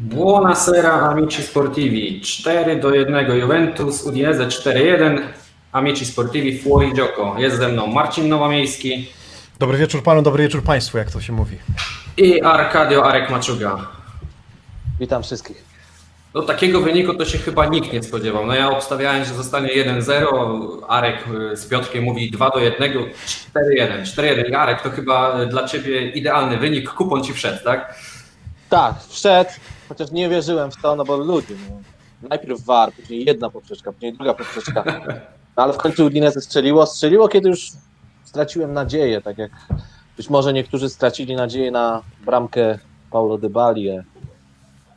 Buonasera amici sportivi, 4 do 1 Juventus, Udinese 4-1, amici sportivi fuori gioco. Jest ze mną Marcin Nowomiejski Dobry wieczór panu, dobry wieczór państwu, jak to się mówi. i Arkadio Arek Maczuga. Witam wszystkich. Do takiego wyniku to się chyba nikt nie spodziewał. No ja obstawiałem, że zostanie 1-0, Arek y, z Piotrkiem mówi 2 do 1, 4-1. 4-1. Arek, to chyba dla ciebie idealny wynik, kupon ci wszedł, tak? Tak, wszedł, chociaż nie wierzyłem w to, no bo ludzie, no, najpierw VAR, później jedna poprzeczka, później druga poprzeczka, no, ale w końcu Udinese strzeliło, strzeliło, kiedy już straciłem nadzieję, tak jak być może niektórzy stracili nadzieję na bramkę Paulo Dybali,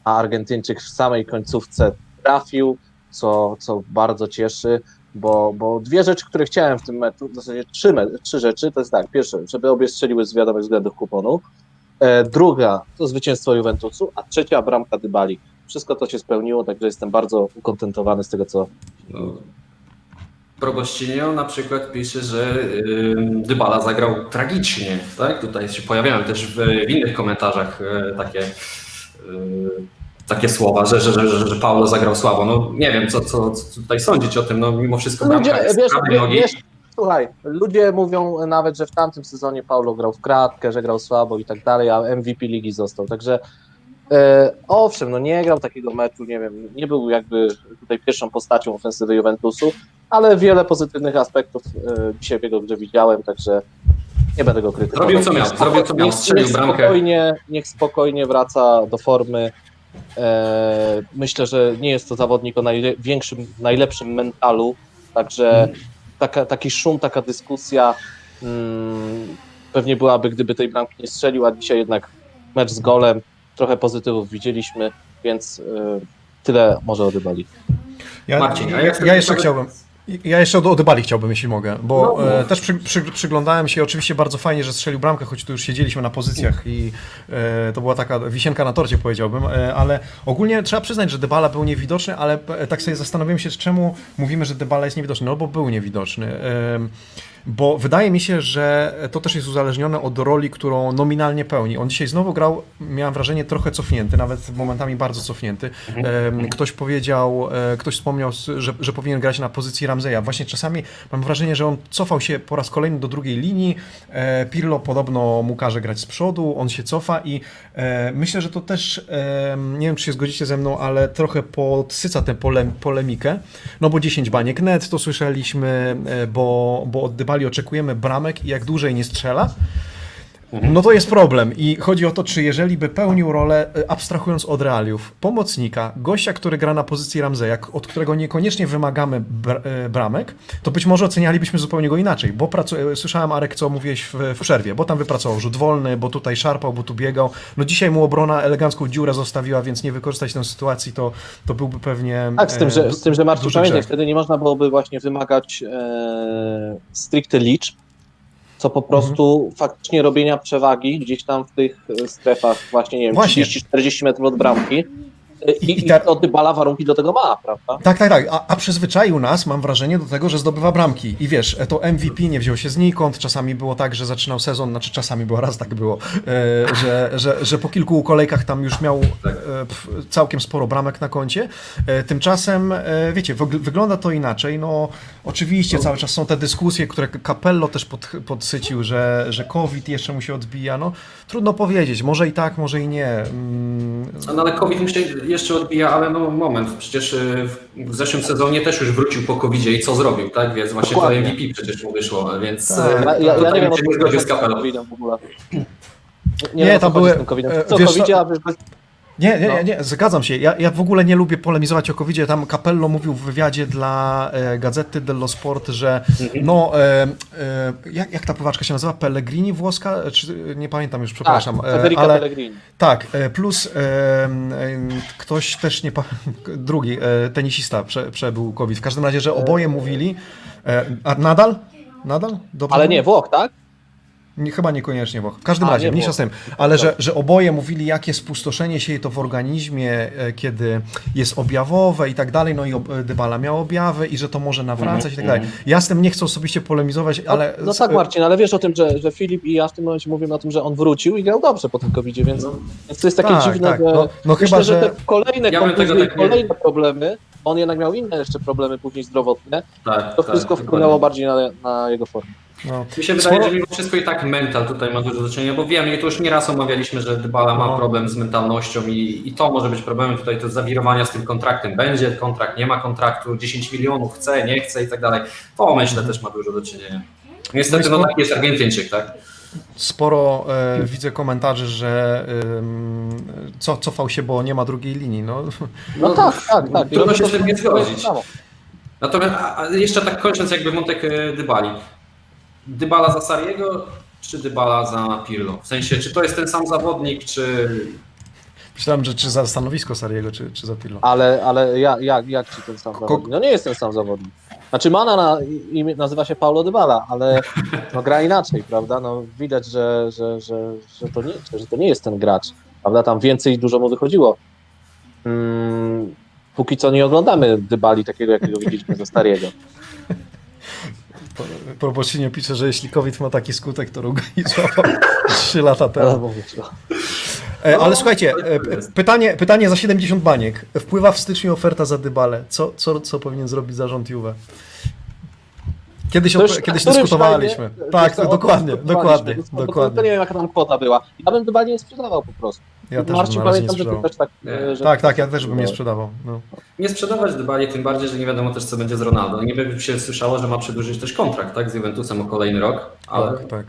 a Argentyńczyk w samej końcówce trafił, co, co bardzo cieszy, bo, bo dwie rzeczy, które chciałem w tym meczu, w zasadzie trzy, trzy rzeczy, to jest tak, pierwsze, żeby obie strzeliły z wiadomych względów kuponu, druga to zwycięstwo Juventusu, a trzecia bramka Dybali. Wszystko to się spełniło, także jestem bardzo ukontentowany z tego, co. No. Proboszcinio na przykład pisze, że Dybala zagrał tragicznie, tak? Tutaj się pojawiają też w, w innych komentarzach y, takie, y, takie słowa, że, że, że, że, że Paulo zagrał słabo. No nie wiem, co, co, co tutaj sądzić o tym, no mimo wszystko Ludzie, bramka jest wiesz, prawej nogi. wiesz, słuchaj, ludzie mówią nawet, że w tamtym sezonie Paulo grał w kratkę, że grał słabo i tak dalej, a MVP ligi został. Także e, owszem, no nie grał takiego meczu, nie wiem, nie był jakby tutaj pierwszą postacią ofensywy Juventusu, ale wiele pozytywnych aspektów e, dzisiaj w jego grze widziałem, także nie będę go krytykował. Zrobił, co miał, zrobił, co miał, strzelił niech bramkę. Spokojnie, niech spokojnie wraca do formy. E, myślę, że nie jest to zawodnik o największym, najlepszym mentalu, także taka, taki szum, taka dyskusja mm, pewnie byłaby, gdyby tej bramki nie strzelił, a dzisiaj jednak mecz z golem, trochę pozytywów widzieliśmy, więc e, tyle może odybali. Ja, Marcin, ja, jak ja jeszcze chciałbym. Ja jeszcze do Dybali chciałbym, jeśli mogę, bo No, no. e, też przy, przy, przyglądałem się, oczywiście bardzo fajnie, że strzelił bramkę, choć tu już siedzieliśmy na pozycjach i e, to była taka wisienka na torcie, powiedziałbym, e, ale ogólnie trzeba przyznać, że Dybala był niewidoczny, ale e, tak sobie zastanowiłem się, czemu mówimy, że Dybala jest niewidoczny, no bo był niewidoczny. E, bo wydaje mi się, że to też jest uzależnione od roli, którą nominalnie pełni. On dzisiaj znowu grał, miałem wrażenie, trochę cofnięty, nawet momentami bardzo cofnięty. Em, Ktoś powiedział, e, ktoś wspomniał, że, że powinien grać na pozycji Ramzeja. Właśnie czasami mam wrażenie, że on cofał się po raz kolejny do drugiej linii. E, Pirlo podobno mu każe grać z przodu, on się cofa i e, myślę, że to też, nie wiem czy się zgodzicie ze mną, ale trochę podsyca tę pole, polemikę. No bo 10 baniek net, to słyszeliśmy, bo, bo od Dybali oczekujemy bramek i jak dłużej nie strzela, no to jest problem i chodzi o to, czy jeżeli by pełnił rolę, e, abstrahując od realiów, pomocnika, gościa, który gra na pozycji Ramzeja, od którego niekoniecznie wymagamy br e, bramek, to być może ocenialibyśmy zupełnie go inaczej, bo pracu- e, słyszałem Arek, co mówiłeś w, w przerwie, bo tam wypracował rzut wolny, bo tutaj szarpał, bo tu biegał, no dzisiaj mu obrona elegancką dziurę zostawiła, więc nie wykorzystać tę sytuacji, to, to byłby pewnie... Tak, z tym, że, z tym, że Marcin pamiętaj, wtedy nie można byłoby właśnie wymagać e, stricte liczb, co po prostu faktycznie robienia przewagi gdzieś tam w tych e, strefach właśnie, nie wiem, Właśnie. 30-40 metrów od bramki i, I i, to Dybala warunki do tego ma, prawda? Tak, tak, tak. A, a przyzwyczaił nas, mam wrażenie, do tego, że zdobywa bramki. I wiesz, to MVP nie wziął się znikąd. Czasami było tak, że zaczynał sezon, znaczy czasami było raz tak było, e, że, że, że po kilku kolejkach tam już miał e, pf, całkiem sporo bramek na koncie. E, tymczasem, e, wiecie, wygl- wygląda to inaczej. No, oczywiście cały czas są te dyskusje, które Capello też pod, podsycił, że, że COVID jeszcze mu się odbija. No, trudno powiedzieć. Może i tak, może i nie. Mm, No ale COVID mu się jeszcze odbija, ale no moment, przecież y, w- zeszłym sezonie też już wrócił po covid i co zrobił, tak? Więc właśnie Dokładnie. to MVP przecież mu wyszło, więc Tak. y, Ja, ja, ja nie wiem, się nie zgodził z ogóle. Nie, Nie, tam chodzi były- z tym COVID-em. e, Co wiesz covid bez- Nie, nie, No. nie, nie, zgadzam się. Ja, ja w ogóle nie lubię polemizować o covid Tam Capello mówił w wywiadzie dla e, Gazety dello Sport, że Mhm. no, e, e, jak, jak ta pływaczka się nazywa? Pellegrini włoska? Czy, nie pamiętam już, przepraszam. Tak, e, Federica ale Pellegrini. tak, e, plus e, e, ktoś też nie drugi e, tenisista prze, przebył COVID. W każdym razie, że oboje mówili. E, a nadal? Nadal? Dobrze Ale nie, Włoch, tak? Nie, chyba niekoniecznie, bo w każdym A, razie, nie mniejsza z tym, ale że, że oboje mówili, jakie spustoszenie się to w organizmie, e, kiedy jest objawowe i tak dalej, no i ob, Dybala miał objawy i że to może nawracać i tak dalej. Ja z tym nie chcę osobiście polemizować, ale... No, no tak, Marcin, ale wiesz o tym, że, że Filip i ja w tym momencie mówimy o tym, że on wrócił i grał dobrze po tym covid więc, więc to jest takie Tak, dziwne, tak. że No- no myślę, chyba, że że- te kolejne Ja kontuzje tak nie- kolejne problemy, on jednak miał inne jeszcze problemy później zdrowotne, Tak, to tak, wszystko dokładnie. wpłynęło bardziej na, na jego formę. No, Mi się wydaje, Sporo- że mimo wszystko i tak mental tutaj ma dużo do czynienia, bo wiem, i to już nieraz omawialiśmy, że Dybala ma No. problem z mentalnością i, i to może być problemem tutaj, to zawirowania z tym kontraktem. Będzie kontrakt, nie ma kontraktu, 10 milionów chce, nie chce i tak dalej. To myślę też ma dużo do czynienia. Niestety, No no tak jest Argentyńczyk, tak? sporo e, widzę komentarzy, że ym, co, cofał się, bo nie ma drugiej linii. No, No tak, tak, tak. Trudno się z tym nie zgodzić. Natomiast a, a jeszcze tak kończąc jakby wątek e, Dybali. Dybala za Sariego, czy Dybala za Pirlo? W sensie, czy to jest ten sam zawodnik, czy myślałem, że czy za stanowisko Sariego, czy, czy za Pirlo. Ale, ale jak, jak, jak ci ten sam zawodnik? No nie jest ten sam zawodnik. Znaczy Mana na, imię, nazywa się Paulo Dybala, ale no, gra inaczej, prawda? No, widać, że, że, że, że, to nie, że to nie jest ten gracz, prawda? Tam więcej dużo mu wychodziło. Mm, póki co nie oglądamy Dybali takiego, jakiego widzieliśmy ze Stariego. Proporcyjnie pisze, że jeśli COVID ma taki skutek, to Rugani złapał 3 lata temu. E, ale No, słuchajcie, e, pytanie, pytanie za 70 baniek. Wpływa w styczniu oferta za Dybale. Co, co, co powinien zrobić zarząd Juve? Kiedyś, już kiedyś dyskutowaliśmy. Tak, dokładnie, dyskutowaliśmy. dokładnie, To- dokładnie. nie wiem, jaka tam kwota była. Ja bym Dybali nie sprzedawał po prostu. Ja też Marcin, bym na razie nie pamiętam, że ty sprzedawał. też tak... Nie. e, że- Tak, tak, ja też bym nie sprzedawał. No. nie sprzedawać Dybali, tym bardziej, że nie wiadomo też co będzie z Ronaldo. Nie by się słyszało, że ma przedłużyć też kontrakt tak, z Juventusem o kolejny rok, ale Tak, tak.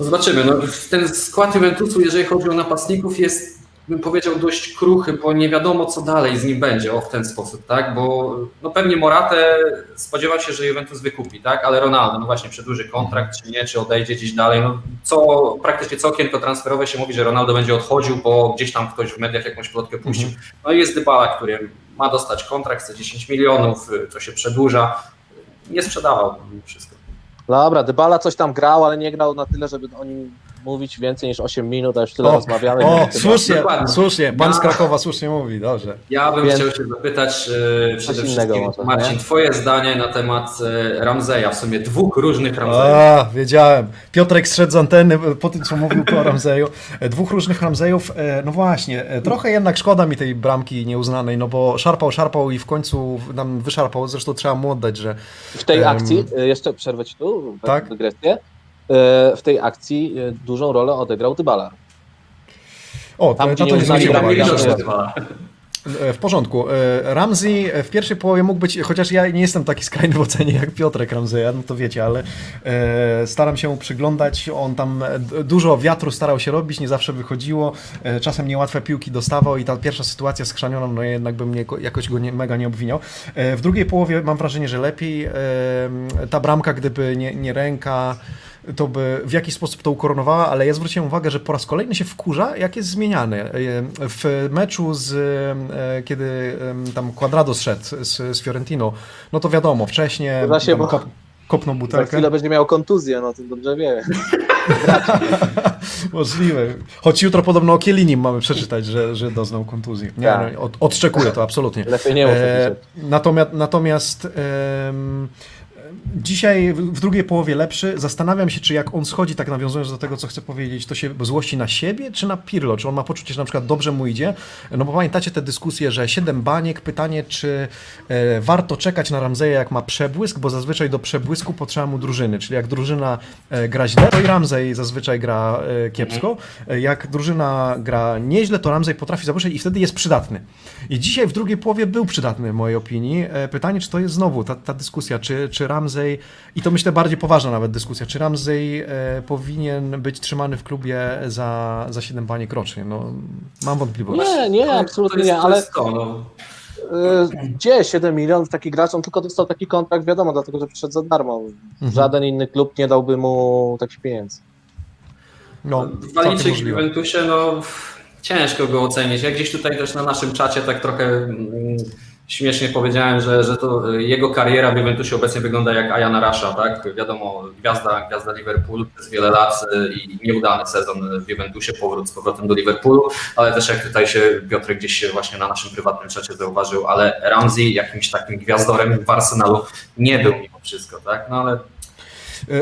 zobaczymy. No, ten skład Juventusu, jeżeli chodzi o napastników, jest bym powiedział dość kruchy, bo nie wiadomo co dalej z nim będzie, o w ten sposób, tak? Bo no pewnie Moratę spodziewał się, że Juventus wykupi, tak? Ale Ronaldo, no właśnie, przedłuży kontrakt, czy nie, czy odejdzie gdzieś dalej. No, co praktycznie co okienko transferowe się mówi, że Ronaldo będzie odchodził, bo gdzieś tam ktoś w mediach jakąś plotkę puścił. No i jest Dybala, który ma dostać kontrakt za 10 milionów, to się przedłuża. Nie sprzedawał wszystko. Dobra, Dybala coś tam grał, ale nie grał na tyle, żeby o nim mówić więcej niż 8 minut, a już tyle O, rozmawiamy. o słusznie, Dokładnie. słusznie. Pan z Ja- Krakowa słusznie mówi, dobrze. Ja bym Więc- chciał się zapytać e, przede wszystkim, może, Marcin, nie? twoje zdanie na temat e, Ramzeja, w sumie dwóch różnych Ramzejów. A, wiedziałem. Piotrek zszedł z anteny e, po tym, co mówił po Ramzeju. E, Dwóch różnych Ramzejów. E, No właśnie, e, trochę jednak szkoda mi tej bramki nieuznanej, no bo szarpał, szarpał i w końcu nam wyszarpał. Zresztą trzeba mu oddać, że W tej Em, akcji, jeszcze przerwę ci tu, Tak? dygresję, w tej akcji y, dużą rolę odegrał Dybala. O, Tam, na gdzie to nie zwróciłem. E, W porządku. E, Ramsey w pierwszej połowie mógł być, chociaż ja nie jestem taki skrajny w ocenie jak Piotrek Ramseya, no to wiecie, ale e, staram się mu przyglądać. On tam e, dużo wiatru starał się robić, nie zawsze wychodziło. E, czasem niełatwe piłki dostawał i ta pierwsza sytuacja z Chrzanioną, no jednak bym nie, jakoś go nie, mega nie obwiniał. E, w drugiej połowie mam wrażenie, że lepiej. E, ta bramka, gdyby nie, nie ręka, to by w jakiś sposób to ukoronowała, ale ja zwróciłem uwagę, że po raz kolejny się wkurza, jak jest zmieniany. E, W meczu z, e, kiedy em, tam Quadrado szedł z, z Fiorentino, no to wiadomo, wcześniej się, tam bo- kop, kopnął Za butelkę. chwilę będzie miał kontuzję, no to dobrze wie. Możliwe. Choć jutro podobno o Kielinim mamy przeczytać, że, że doznał kontuzji. Nie, Tak. no, od, odczekuję to absolutnie. Lepiej nie mów E, natomiast natomiast em, dzisiaj w drugiej połowie lepszy. Zastanawiam się, czy jak on schodzi, tak nawiązując do tego, co chcę powiedzieć, to się złości na siebie, czy na Pirlo? Czy on ma poczucie, że na przykład dobrze mu idzie? No bo pamiętacie te dyskusje, że 7 baniek, pytanie, czy e, warto czekać na Ramzeja, jak ma przebłysk, bo zazwyczaj do przebłysku potrzeba mu drużyny, czyli jak drużyna e, gra źle, to i Ramzej zazwyczaj gra e, kiepsko. Jak drużyna gra nieźle, to Ramzej potrafi zabłyszczeć i wtedy jest przydatny. I dzisiaj w drugiej połowie był przydatny w mojej opinii. Pytanie, czy to jest znowu ta, ta dyskusja, czy, czy Ramzej, i to myślę bardziej poważna nawet dyskusja, czy Ramzej e, powinien być trzymany w klubie za, za 7 baniek rocznie. No, mam wątpliwości. Nie, nie, absolutnie nie, to ale jest to, no. y, gdzie 7 milionów taki gracz, on tylko dostał taki kontrakt, wiadomo, dlatego że przyszedł za darmo. Mhm. Żaden inny klub nie dałby mu takich pieniędzy. No, całkiem Waliczyk w. Juventusie, no ciężko go ocenić. Ja gdzieś tutaj też na naszym czacie tak trochę mm, śmiesznie powiedziałem, że, że to y, jego kariera w Juventusie obecnie wygląda jak Ayana Rasha, tak? Wiadomo, gwiazda, gwiazda Liverpoolu przez wiele lat y, i nieudany sezon w Juventusie, powrót z powrotem do Liverpoolu, ale też jak tutaj się Piotr gdzieś właśnie na naszym prywatnym czacie zauważył, ale Ramsey jakimś takim gwiazdorem w Arsenalu nie był mimo wszystko, tak? No ale E,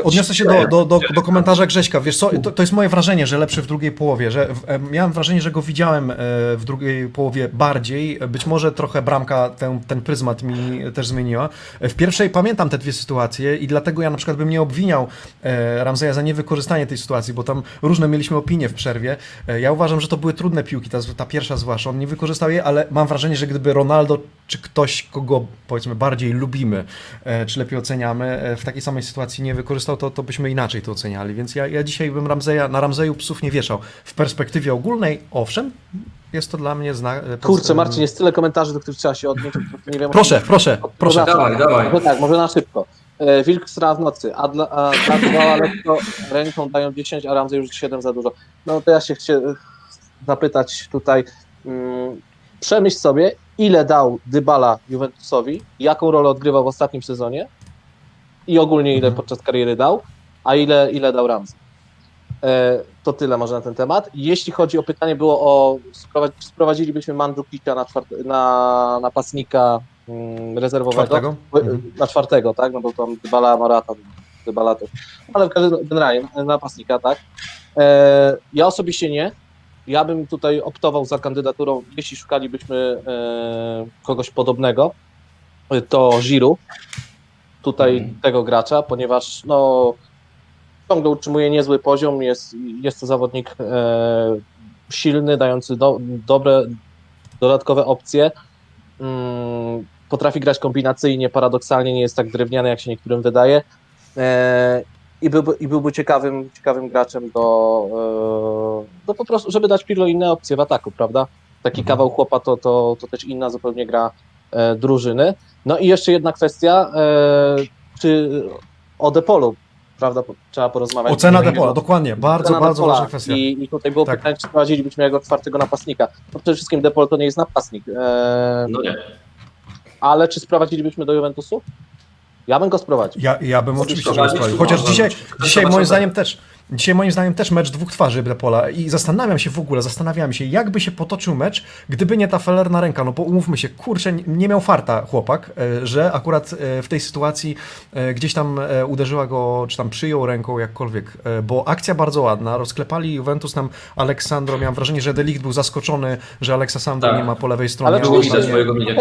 Odniosę się do, do, do, do komentarza Grześka. Wiesz co, to, to jest moje wrażenie, że lepszy w drugiej połowie, że w, e, miałem wrażenie, że go widziałem e, w drugiej połowie bardziej. Być może trochę bramka ten, ten pryzmat mi też zmieniła. E, W pierwszej pamiętam te dwie sytuacje i dlatego ja na przykład bym nie obwiniał e, Ramzeja za niewykorzystanie tej sytuacji, bo tam różne mieliśmy opinie w przerwie. E, Ja uważam, że to były trudne piłki, ta, ta pierwsza zwłaszcza. On nie wykorzystał jej, ale mam wrażenie, że gdyby Ronaldo czy ktoś, kogo powiedzmy bardziej lubimy, e, czy lepiej oceniamy, e, w takiej samej sytuacji nie wykorzystał, to, to byśmy inaczej to oceniali. Więc ja, ja dzisiaj bym Ramzeja, na Ramzeju psów nie wieszał. W perspektywie ogólnej, owszem, jest to dla mnie znak. Kurczę, Marcin, jest tyle komentarzy, do których trzeba się odnieść, nie wiem... Proszę, proszę, proszę. Dawaj, dawaj. Może tak, może na szybko. E, Wilk stra w nocy, a dla, a dla Dybala lekko ręką dają 10, a Ramsey już 7 za dużo. No to ja się chcę zapytać tutaj, mm, przemyśl sobie, ile dał Dybala Juventusowi, jaką rolę odgrywał w ostatnim sezonie i ogólnie ile Mhm. podczas kariery dał, a ile, ile dał Ramsey. E, to tyle może na ten temat. Jeśli chodzi o pytanie było o sprowadzi- sprowadzilibyśmy Mandzukicia na, czwart- na napastnika mm, rezerwowego. Czwartego? Mhm. Na czwartego, tak? No bo tam Dybala, Morata, Dybala też. Ale w każdym generalnie napastnika, tak? E, ja osobiście nie. Ja bym tutaj optował za kandydaturą, jeśli szukalibyśmy e, kogoś podobnego, to Giroud. Tutaj Mhm. tego gracza, ponieważ no ciągle utrzymuje niezły poziom, jest, jest to zawodnik e, silny, dający do, dobre, dodatkowe opcje. Mm, potrafi grać kombinacyjnie, paradoksalnie nie jest tak drewniany, jak się niektórym wydaje. E, I byłby, i byłby ciekawym, ciekawym graczem do, e, do po prostu, żeby dać Pirlo inne opcje w ataku, prawda? Taki Mhm. kawał chłopa to, to, to też inna zupełnie gra drużyny. No i jeszcze jedna kwestia, e, czy o Depolu, prawda, trzeba porozmawiać. Ocena Depola, dokładnie. Bardzo, Ocena bardzo ważna kwestia. I, I tutaj było Tak. pytanie, czy sprowadzilibyśmy jego czwartego napastnika. No przede wszystkim Depol to nie jest napastnik. E, no nie. ale czy sprowadzilibyśmy do Juventusu? Ja bym go sprowadził. Ja, ja bym oczywiście go sprawił. tu Chociaż dzisiaj, dzisiaj moim zdaniem też dzisiaj moim zdaniem też mecz dwóch twarzy Depola i zastanawiam się w ogóle, zastanawiam się, jakby się potoczył mecz, gdyby nie ta felerna ręka, no bo umówmy się, kurczę, nie- miał farta chłopak, e, że akurat e, w tej sytuacji e, gdzieś tam uderzyła go, czy tam przyjął ręką, jakkolwiek, bo akcja bardzo ładna, rozklepali Juventus tam Aleksandro, miałem wrażenie, że Delikt był zaskoczony, że Aleksa Sandro Tak. nie ma po lewej stronie. Ale widać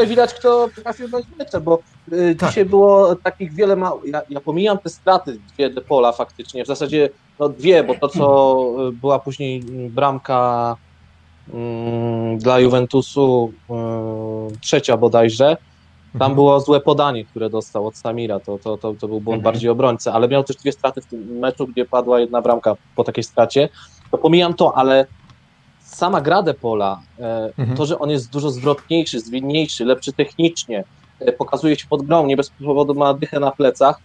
widać, kto potrafi obrać mecze, bo y, Tak. dzisiaj było takich wiele mało. Ja, ja pomijam te straty, dwie Depola faktycznie, w zasadzie no dwie, bo to, co y, była później y, bramka mm, dla Juventusu, trzecia bodajże, tam Mhm. było złe podanie, które dostał od Samira, to, to, to, to był błąd Mhm. bardziej obrońcy, ale miał też dwie straty w tym meczu, gdzie padła jedna bramka po takiej stracie. To pomijam to, ale sama gra Depola, e, Mhm. to, że on jest dużo zwrotniejszy, zwinniejszy, lepszy technicznie, pokazuje się pod grą, nie bez powodu ma dychę na plecach,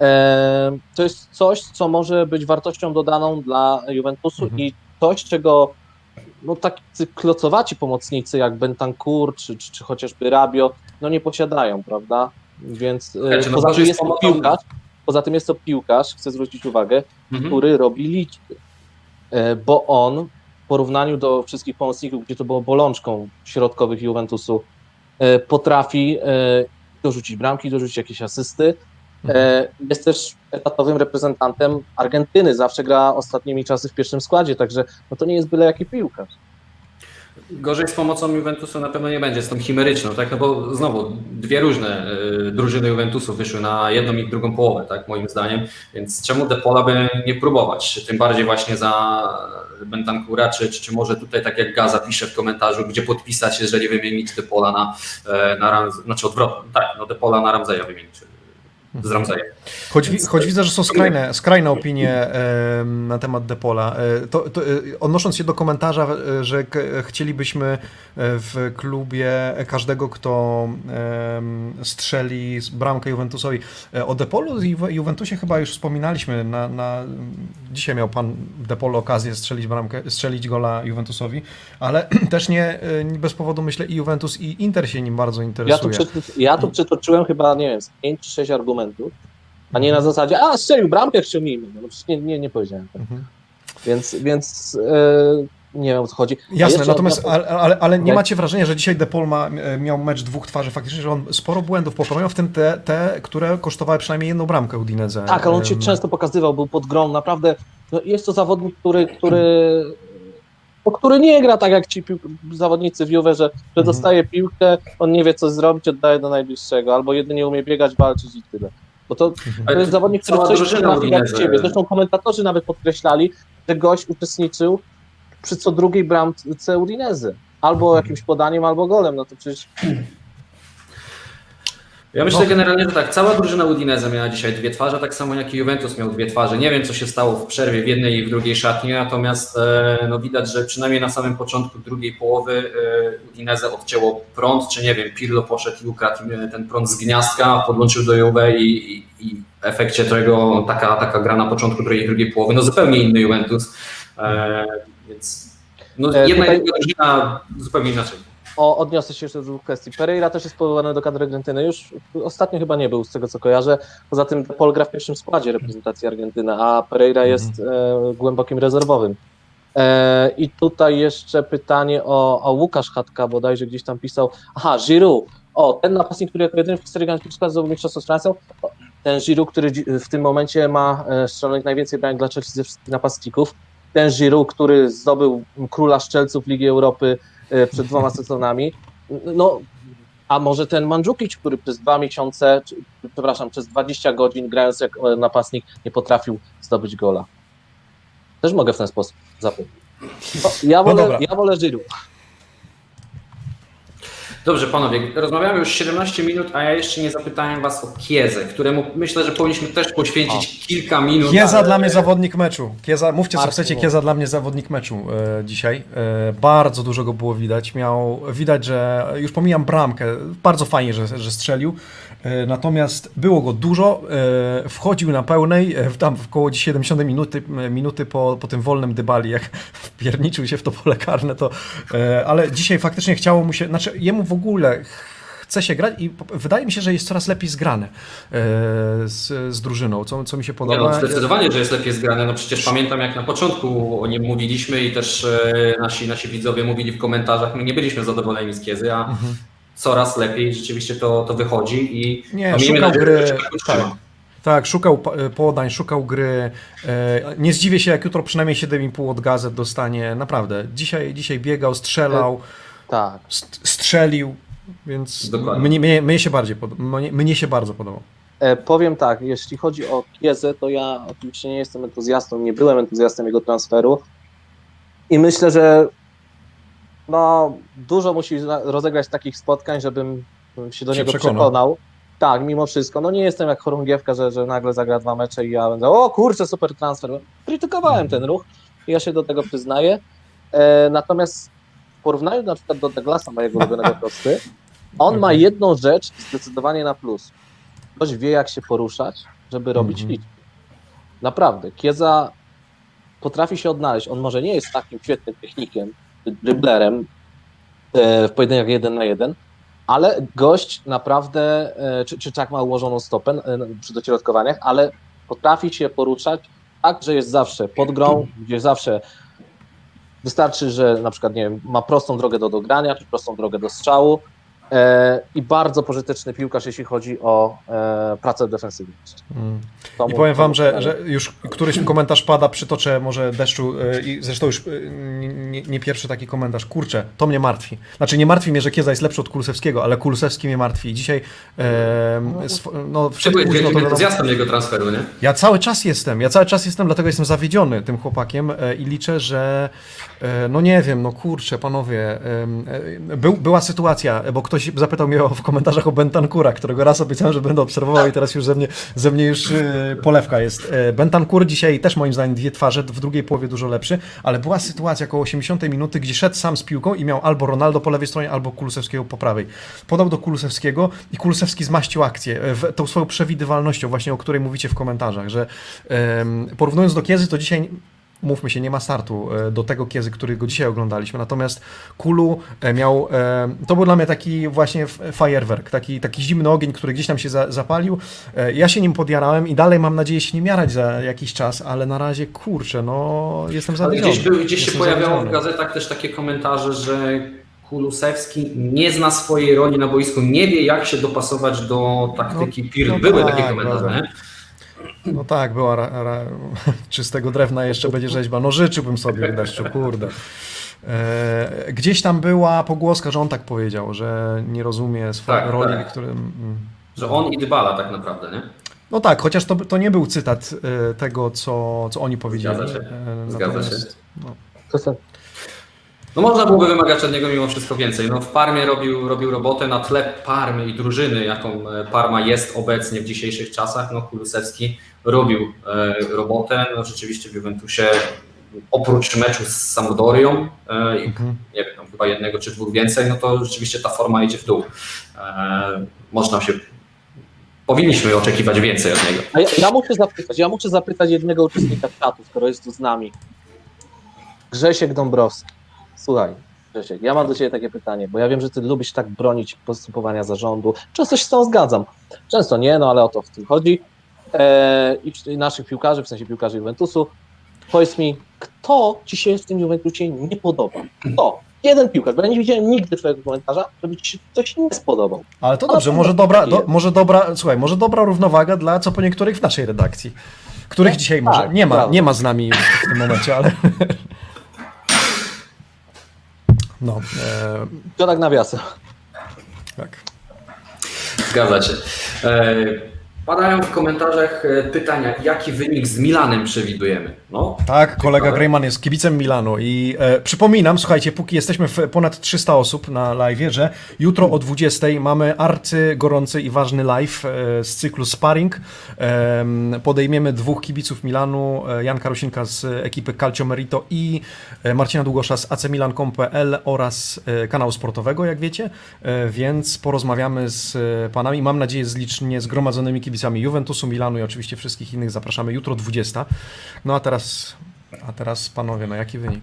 e, to jest coś, co może być wartością dodaną dla Juventusu Mhm. i coś, czego no, tacy klocowaci pomocnicy jak Bentancur czy, czy, czy chociażby Rabio, no nie posiadają, prawda? Więc e, Znaczy, no poza to tym jest to piłkarz, poza tym jest to piłkarz, chcę zwrócić uwagę, Mhm. który robi liczby. E, Bo on w porównaniu do wszystkich pomocników, gdzie to było bolączką środkowych Juventusu, e, potrafi e, dorzucić bramki, dorzucić jakieś asysty. E, Jest też etatowym reprezentantem Argentyny. Zawsze gra ostatnimi czasy w pierwszym składzie, także no to nie jest byle jaki piłkarz. Gorzej z pomocą Juventusu na pewno nie będzie, z tą chimeryczną, tak? No bo znowu dwie różne y, drużyny Juventusu wyszły na jedną i drugą połowę, tak? Moim zdaniem. Więc czemu Depola by nie próbować? Tym bardziej właśnie za Bentancura, czy, czy, może tutaj, tak jak Gaza pisze w komentarzu, gdzie podpisać, jeżeli wymienić Depola na, e, na Ram, znaczy odwrotnie, tak, no Depola na Ramzeja wymienić. Z Ramsejem. Choć, wi- choć widzę, że są skrajne, skrajne opinie na temat Depola. E, to, to, e, odnosząc się do komentarza, e, że chcielibyśmy w klubie każdego, kto strzeli z bramkę Juventusowi. O Depolu i Ju- Juventusie chyba już wspominaliśmy. Na, na, dzisiaj miał pan Depol okazję strzelić bramkę, strzelić gola Juventusowi, ale też nie, bez powodu myślę i Juventus i Inter się nim bardzo Ja tu, interesuje. ja tu przytoczyłem chyba, nie wiem, z 5 czy 6 argumentów, a nie na zasadzie, a strzelił bramkę, ściągnijmy. No przecież nie, nie, nie powiedziałem tak. Mhm. Więc, więc e, nie wiem o co chodzi. Jasne, natomiast ale, ale, ale nie Jak- macie wrażenia, że dzisiaj De Paul ma, miał mecz dwóch twarzy, faktycznie, że on sporo błędów popełniał, w tym te, te które kosztowały przynajmniej jedną bramkę Udinese. Tak, ale on się Em, często pokazywał, był pod grą, naprawdę. No, jest to zawodnik, który, który, który nie gra tak jak ci pił, zawodnicy w Juve, że, że Mhm. dostaje piłkę, on nie wie co zrobić, oddaje do najbliższego, albo jedynie umie biegać, walczyć i tyle. Bo to, to jest zawodnik, który coś potrafi jak ciebie. Zresztą komentatorzy nawet podkreślali, że gość uczestniczył przy co drugiej bramce Udinezy. Albo jakimś podaniem, albo golem. No to przecież Ja myślę No. generalnie, że tak, cała drużyna Udinese miała dzisiaj dwie twarze, tak samo jak i Juventus miał dwie twarze. Nie wiem, co się stało w przerwie w jednej i w drugiej szatni, natomiast e, no, widać, że przynajmniej na samym początku drugiej połowy e, Udinese odcięło prąd, czy nie wiem, Pirlo poszedł i ukradł e, ten prąd z gniazdka, podłączył do Juve i, i, i w efekcie tego taka, taka gra na początku drugiej, drugiej połowy, no zupełnie inny Juventus, e, więc no, E, jedna tutaj- i druga drużyna zupełnie inaczej. O, odniosę się jeszcze do dwóch kwestii. Pereira też jest powołany do kadry Argentyny. Już ostatnio chyba nie był, z tego co kojarzę. Poza tym Paul gra w pierwszym składzie reprezentacji Argentyny, a Pereira jest e, głębokim rezerwowym. E, I tutaj jeszcze pytanie o, o Łukasz Chatka, bodajże gdzieś tam pisał. Aha, Giroud. O, ten napastnik, który jako jedyny w historii Prix zdobył mistrzostwo z Francją. Ten Giroud, który w tym momencie ma e, strzelonych najwięcej bramek dla Chelsea ze wszystkich napastników. Ten Giroud, który zdobył króla szczelców Ligi Europy przed dwoma sezonami. No, a może ten Mandzukic, który przez dwa miesiące, czy, przepraszam, przez 20 godzin grając jak e, napastnik nie potrafił zdobyć gola. Też mogę w ten sposób. No, ja, wolę, dobra. ja wolę Giroud. Dobrze, panowie, rozmawiamy już 17 minut, a ja jeszcze nie zapytałem was o Kiezę, któremu myślę, że powinniśmy też poświęcić kilka minut. Kieza ale- dla mnie zawodnik meczu. Kieza, mówcie co chcecie. Kieza dla mnie zawodnik meczu e, dzisiaj. E, bardzo dużo go było widać. Miał, widać, że już pomijam bramkę, bardzo fajnie, że, że strzelił. E, natomiast było go dużo. E, wchodził na pełnej, e, tam w około 70 minuty, minuty po, po tym wolnym dybali, jak wpierniczył się w to pole karne, to ale dzisiaj faktycznie chciało mu się, znaczy jemu w ogóle chce się grać i wydaje mi się, że jest coraz lepiej zgrany e, z, z drużyną, co, co mi się podoba. no, zdecydowanie, że jest lepiej zgrane. No przecież pamiętam, jak na początku o nim mówiliśmy i też nasi, nasi widzowie mówili w komentarzach, my nie byliśmy zadowoleni z Kiezy, a Mhm. Coraz lepiej rzeczywiście to, to wychodzi i Nie, no, miejmy nadzieję, gry, że tak tak. Tak, szukał pa- podań, szukał gry. E, Nie zdziwię się, jak jutro przynajmniej 7,5 od gazet dostanie. Naprawdę. Dzisiaj, dzisiaj biegał, strzelał, Tak. st- strzelił, więc mnie, mnie, mnie, się bardziej pod, mnie, mnie się bardzo podobał. E, powiem tak, jeśli chodzi o Kiezę, to ja oczywiście nie jestem entuzjastą, nie byłem entuzjastą jego transferu i myślę, że no, dużo musi rozegrać takich spotkań, żebym się do Się niego przekonał. przekonał. Tak, mimo wszystko. No nie jestem jak chorągiewka, że, że nagle zagra dwa mecze i ja będę, o kurczę, super transfer. Krytykowałem ten ruch i ja się do tego przyznaję. E, natomiast w porównaniu na przykład do Douglasa, mojego ulubionego prosty, on ma jedną rzecz zdecydowanie na plus. Ktoś wie, jak się poruszać, żeby robić Mhm. liczby. Naprawdę. Kieza potrafi się odnaleźć. On może nie jest takim świetnym technikiem, driblerem e, w pojedynкach jeden na jeden, ale gość naprawdę, e, czy, czy tak ma ułożoną stopę e, przy dośrodkowaniach, ale potrafi się poruszać tak, że jest zawsze pod grą, gdzie zawsze wystarczy, że na przykład nie wiem, ma prostą drogę do dogrania, czy prostą drogę do strzału i bardzo pożyteczny piłkarz, jeśli chodzi o e, pracę defensywną. Mm. I powiem wam, że, że już któryś komentarz pada, przytoczę może deszczu e, i zresztą już e, nie, nie pierwszy taki komentarz. Kurczę, to mnie martwi. Znaczy nie martwi mnie, że Kieza jest lepszy od Kulusewskiego, ale Kulusewski mnie martwi. I dzisiaj e, no, Czy wszedł byłeś późno, to entuzjastą jego transferu, nie? Ja cały czas jestem, ja cały czas jestem, dlatego jestem zawiedziony tym chłopakiem e, i liczę, że e, no nie wiem, no kurczę, panowie, e, był, była sytuacja, bo ktoś ktoś zapytał mnie o, w komentarzach o Bentancura, którego raz obiecałem, że będę obserwował i teraz już ze mnie, ze mnie już e, polewka jest. E, Bentancur dzisiaj też moim zdaniem dwie twarze, w drugiej połowie dużo lepszy, ale była sytuacja około 80 minuty, gdzie szedł sam z piłką i miał albo Ronaldo po lewej stronie, albo Kulusewskiego po prawej. Podał do Kulusewskiego i Kulusewski zmaścił akcję e, w, tą swoją przewidywalnością właśnie, o której mówicie w komentarzach, że porównując do Kiezy, to dzisiaj mówmy się, nie ma startu e, do tego Kiezy, który go dzisiaj oglądaliśmy. Natomiast Kulu e, miał, e, to był dla mnie taki właśnie fajerwerk, taki, taki zimny ogień, który gdzieś tam się za, zapalił. Ja się nim podjarałem i dalej mam nadzieję się nim jarać za jakiś czas, ale na razie kurczę, no jestem zawiedziony. gdzieś, był, gdzieś się Jestem pojawiało w gazetach też takie komentarze, że Kulusewski nie zna swojej roli na boisku, nie wie jak się dopasować do taktyki No, Pirlo. no Były tak, takie komentarze, dobra. No tak, była ra, ra, czystego drewna jeszcze będzie rzeźba. No życzyłbym sobie deszczu, kurde. E, gdzieś tam była pogłoska, że on tak powiedział, że nie rozumie swojej Tak, roli, tak. którym... mm. Że on i Dybala tak naprawdę, nie? No tak, chociaż to, to nie był cytat e, tego, co, co oni powiedzieli. Zgadza się. E, Zgadza natomiast, No, No można byłoby wymagać od niego mimo wszystko więcej. No w Parmie robił, robił robotę na tle Parmy i drużyny, jaką e, Parma jest obecnie w dzisiejszych czasach. No Kulusewski robił e, robotę. No rzeczywiście w Juventusie oprócz meczu z Sampdorią e, i Mhm. nie wiem, chyba jednego czy dwóch więcej, no to rzeczywiście ta forma idzie w dół. E, można się, powinniśmy oczekiwać więcej od niego. Ja, ja muszę zapytać, ja muszę zapytać jednego uczestnika czatu, skoro jest tu z nami. Grzesiek Dąbrowski. Słuchaj, Grzesiek, ja mam do Ciebie takie pytanie, bo ja wiem, że Ty lubisz tak bronić postępowania zarządu. Często się z tą zgadzam. Często nie, no ale o to w tym chodzi. E, I naszych piłkarzy, w sensie piłkarzy Juventusu. Powiedz mi, kto Ci się w tym Juventusie nie podoba? Kto? Jeden piłkarz, bo ja nie widziałem nigdy Twojego komentarza, żeby Ci się ktoś nie spodobał. Ale to dobrze, może dobra, do, może dobra, słuchaj, może dobra równowaga dla co po niektórych w naszej redakcji, których Tak, dzisiaj może tak, nie ma, prawda. nie ma z nami w tym momencie, ale... No, e, To tak nawiasem. tak. Zgadza się. E, Padają w komentarzach e, pytania, jaki wynik z Milanem przewidujemy. No, Tak, kolega. Greyman jest kibicem Milanu i e, przypominam, słuchajcie, póki jesteśmy w ponad 300 osób na live, że jutro o 20 mamy arcy gorący i ważny live e, z cyklu Sparring. Em, podejmiemy dwóch kibiców Milanu, e, Janka Rosinka z ekipy Calcio Merito i e, Marcina Długosza z acmilan.pl oraz e, kanału sportowego, jak wiecie, e, więc porozmawiamy z e, panami, mam nadzieję z licznie zgromadzonymi kibicami Juventusu, Milanu i oczywiście wszystkich innych zapraszamy jutro 20. No a teraz, a teraz panowie, no jaki wynik?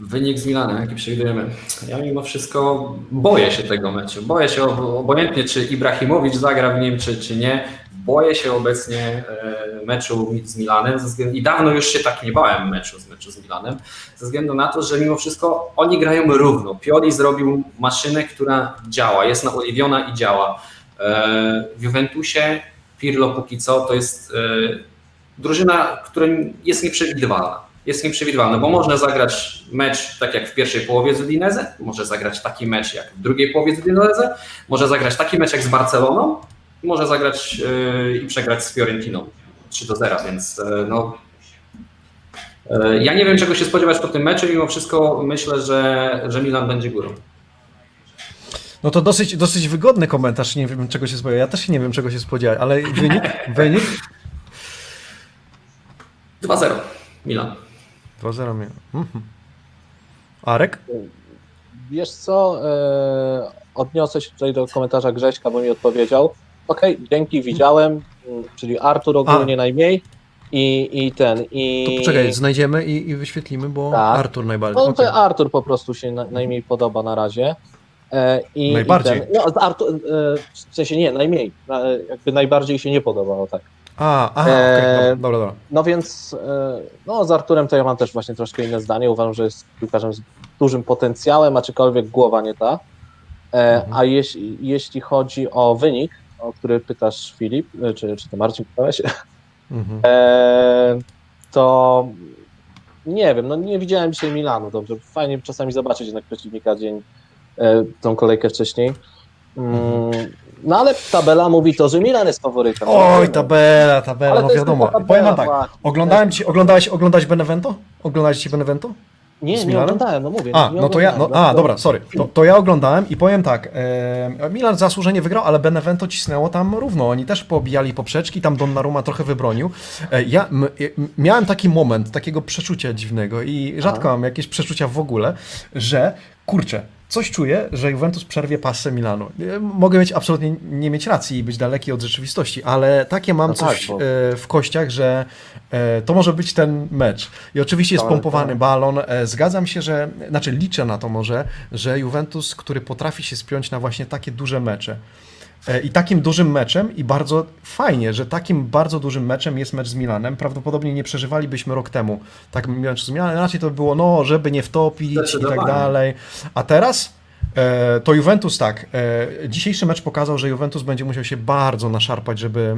wynik z Milanem, jaki przewidujemy. Ja mimo wszystko boję się tego meczu. Boję się ob- obojętnie, czy Ibrahimowicz zagra w nim, czy, czy nie. Boję się obecnie e, meczu z Milanem i dawno już się tak nie bałem meczu z meczu z Milanem, ze względu na to, że mimo wszystko oni grają równo. Pioli zrobił maszynę, która działa, jest naoliwiona i działa. E, W Juventusie Pirlo póki co to jest e, drużyna, która jest nieprzewidywalna. Jest nieprzewidywalna, bo można zagrać mecz tak jak w pierwszej połowie z Udinese, może zagrać taki mecz jak w drugiej połowie z Udinese, może zagrać taki mecz jak z Barceloną, może zagrać e, i przegrać z Fiorentiną 3 do 0, więc e, no, ja nie wiem czego się spodziewać po tym meczu, mimo wszystko myślę, że, że Milan będzie górą. No to dosyć, dosyć wygodny komentarz, nie wiem czego się spodziewać. Ja też się nie wiem czego się spodziewać, ale wynik? wynik? 2-0 Milan. 2-0 mnie. Mhm. Arek? Wiesz co, e, odniosę się tutaj do komentarza Grześka, bo mi odpowiedział. Okej, dzięki, widziałem, czyli Artur ogólnie najmniej i, i ten, i... To poczekaj, znajdziemy i, i wyświetlimy, bo Tak. Artur najbardziej. No to Artur po prostu się na, najmniej podoba na razie. E, i, Najbardziej. I ten, no, z Artur, e, w sensie nie, najmniej, na, jakby najbardziej się nie podobało, tak. A, aha, Eee, okej, dobra, dobra. No więc, e, no z Arturem to ja mam też właśnie troszkę inne zdanie. Uważam, że jest piłkarzem z dużym potencjałem, aczkolwiek głowa nie ta. E, Mhm. A jeśli, jeśli chodzi o wynik, o który pytasz Filip, e, czy, czy to Marcin pytałeś, Mhm. e, to nie wiem, no nie widziałem dzisiaj Milanu, dobrze, fajnie czasami zobaczyć jednak przeciwnika dzień, e, tą kolejkę wcześniej. Mm, no ale tabela mówi to, że Milan jest faworytem. Oj, tabela, tabela, no wiadomo. tabela, Powiem wam tak, właśnie. oglądałem ci, oglądałeś, oglądałeś Benevento? Oglądałeś ci Benevento? Nie, nie oglądałem, no mówię. A, no to ja, no, a, dobra, sorry. To, to ja oglądałem i powiem tak, e, Milan zasłużenie wygrał, ale Benevento cisnęło tam równo. Oni też pobijali poprzeczki, tam Donnarumma trochę wybronił. E, ja m, m, miałem taki moment, takiego przeczucia dziwnego i rzadko mam jakieś przeczucia w ogóle, że kurczę, coś czuję, że Juventus przerwie pasę Milanu. Mogę mieć absolutnie nie mieć racji i być daleki od rzeczywistości, ale takie mam No tak, coś bo- e, w kościach, że e, to może być ten mecz. I oczywiście jest Tak, pompowany tak. balon. E, Zgadzam się, że, znaczy liczę na to może, że Juventus, który potrafi się spiąć na właśnie takie duże mecze. E, I takim dużym meczem, i bardzo fajnie, że takim bardzo dużym meczem jest mecz z Milanem. Prawdopodobnie nie przeżywalibyśmy rok temu tak mecz z Milanem, inaczej to by było, no, żeby nie wtopić i tak dalej. A teraz e, to Juventus tak. E, dzisiejszy mecz pokazał, że Juventus będzie musiał się bardzo naszarpać, żeby,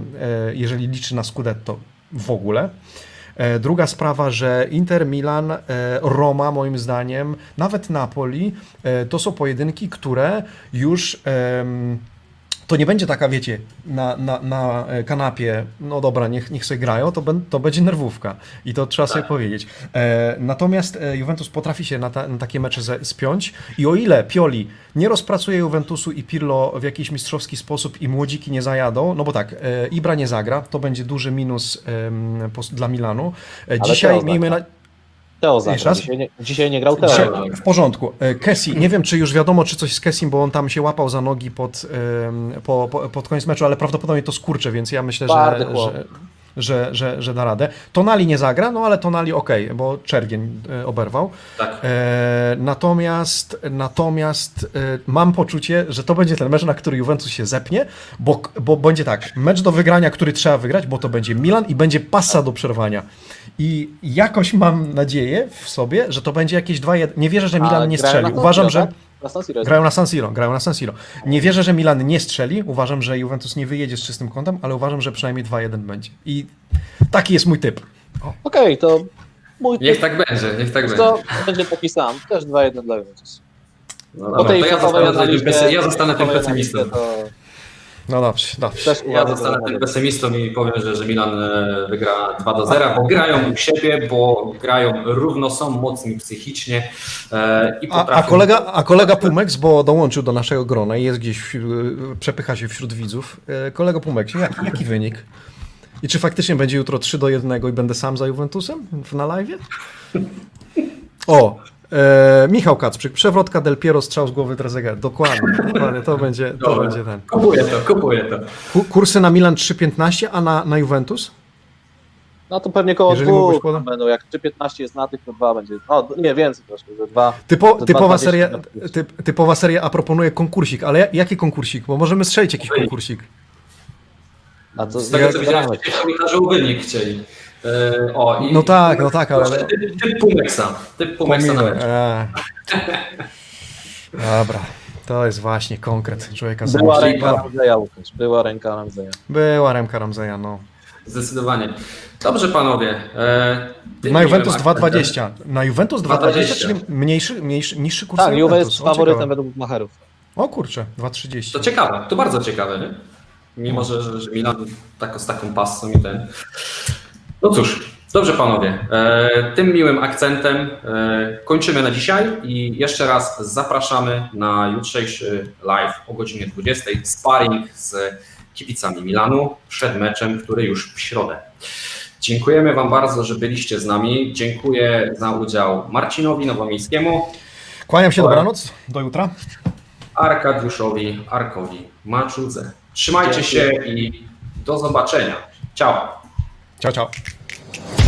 jeżeli liczy na Scudetto w ogóle. Druga sprawa, że Inter, Milan, Roma, moim zdaniem, nawet Napoli, to są pojedynki, które już. To nie będzie taka, wiecie, na, na, na e, kanapie, no dobra, niech, niech sobie grają, to, ben, to będzie nerwówka. I to trzeba sobie powiedzieć. E, natomiast e, Juventus potrafi się na, ta, na takie mecze ze, spiąć i o ile Pioli nie rozpracuje Juventusu i Pirlo w jakiś mistrzowski sposób i młodziki nie zajadą, no bo tak, e, Ibra nie zagra, to będzie duży minus pos- dla Milanu. E, dzisiaj miejmy na... Teo zagrał. raz? Dzisiaj nie, dzisiaj nie grał Teo. Dzisiaj, w porządku. E, Kessi, nie wiem, czy już wiadomo, czy coś z Kessim, bo on tam się łapał za nogi pod, em, po, po, pod koniec meczu, ale prawdopodobnie to skurcze, więc ja myślę, Twardy że, chłop. że, że, że, że da radę. Tonali nie zagra, no ale Tonali okej, bo Czergień e, oberwał. Tak. E, natomiast natomiast e, mam poczucie, że to będzie ten mecz, na który Juventus się zepnie, bo, bo będzie tak, mecz do wygrania, który trzeba wygrać, bo to będzie Milan i będzie pasa do przerwania. I jakoś mam nadzieję w sobie, że to będzie jakieś 2-1. Nie wierzę, że Milan nie strzeli. Uważam, że tak? Na San Siro jest. grają na San Siro, grają na San Siro. Nie wierzę, że Milan nie strzeli. Uważam, że Juventus nie wyjedzie z czystym kątem, ale uważam, że przynajmniej 2-1 będzie. I taki jest mój typ. Okej, to mój Niech typ tak będzie, niech tak będzie. to będzie taki sam. Też 2-1 dla Juventus. No Po dobra, tej to ja zostanę, analizie- ja zostanę tym pesymistą. To No dobrze, dobrze. też Ja zostanę tym pesymistą i powiem, że, że Milan e, wygra 2 do 0, bo grają u siebie, bo grają równo, są mocni psychicznie e, i A, potrafią... a, kolega, a kolega Pumex, bo dołączył do naszego grona i jest gdzieś, wśród- przepycha się wśród widzów. E, Kolega Pumex, jaki, jaki wynik? I czy faktycznie będzie jutro 3 do 1 i będę sam za Juventusem w- na live? O, e, Michał Kacprzyk, przewrotka Del Piero, strzał z głowy Trezeguet. Dokładnie, dokładnie, to będzie, to Dobra. będzie ten. Kupuję to, kupuję to. Ku- Kursy na Milan 3,15, a na, na Juventus? No to pewnie koło Jeżeli mógłbyś dwóch podać? będą. Jak 3-15 jest na tych, to dwa będzie. O, nie, więcej troszkę, że dwa. Typo, To typowa, 2,20 seria, na typ, typowa seria, a proponuje konkursik, ale ja- jaki konkursik? Bo możemy strzelić jakiś konkursik. A to Z tego co widziałem, w komentarzu wynik chcieli. E, o, i, No tak, no tak, ale- Typ, typ Pumeksa, typ Pumeksa. Eee. Dobra, to jest właśnie konkret człowieka z Była ręka Ramzeja, Łukasz. Była ręka Ramzeja. Była Remka Ramzeja, no. Zdecydowanie. Dobrze panowie. E, Na Juventus miłym akcentem- 2,20. Na Juventus 2,20, 2,20. czyli mniejszy, mniejszy, niższy kurs Tak, Juve Juventus. jest O, faworytem ciekawe. według Macherów. O kurczę, 2,30. To ciekawe, to bardzo ciekawe, nie? Mimo, że, że, że Milan tak, z taką pasą i ten. No cóż, dobrze panowie. E, tym miłym akcentem e, kończymy na dzisiaj i jeszcze raz zapraszamy na jutrzejszy live o godzinie 20. Sparring z kibicami Milanu przed meczem, który już w środę. Dziękujemy Wam bardzo, że byliście z nami. Dziękuję za udział Marcinowi Nowomiejskiemu, Kłaniam się, Dobra. dobranoc, do jutra. Arkadiuszowi Arkowi Maczudze. Trzymajcie się i do zobaczenia. Ciao. Ciao, ciao. Thank you.